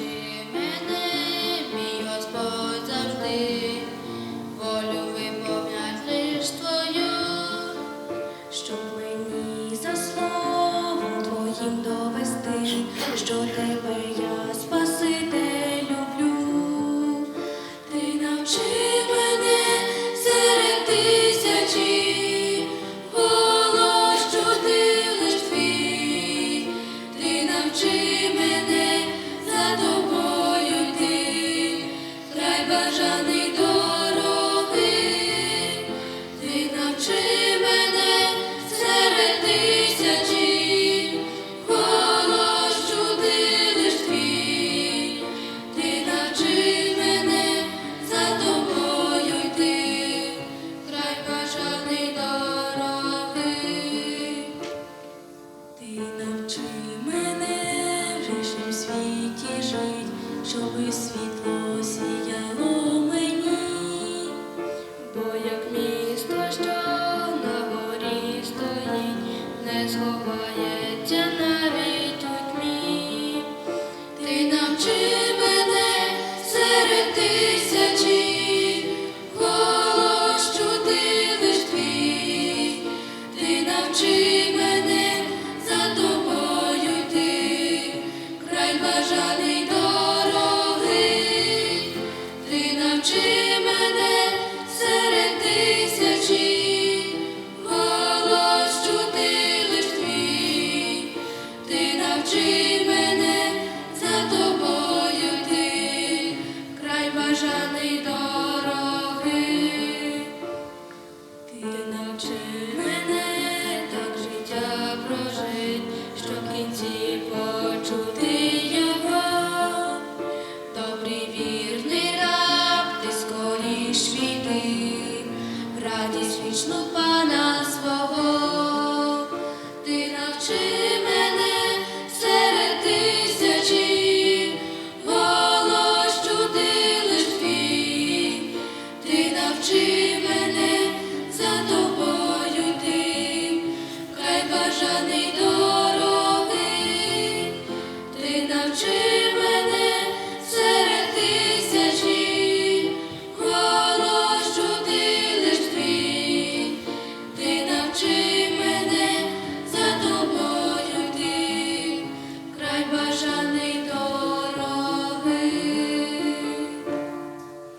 Мене, мій Господь завжди, волю виповнять твою, щоб мені за словом твоїм довести, що тебе. спішить, світло сіяло мені, бо як місто, що на горі стоїть, не згова. Навчи мене за тобою йти, край бажаний дорогий. Ти навчи мене так життя прожить, що кінці почути його. Добрий вірний раб, ти скоріш війди, радість вічну пана свого.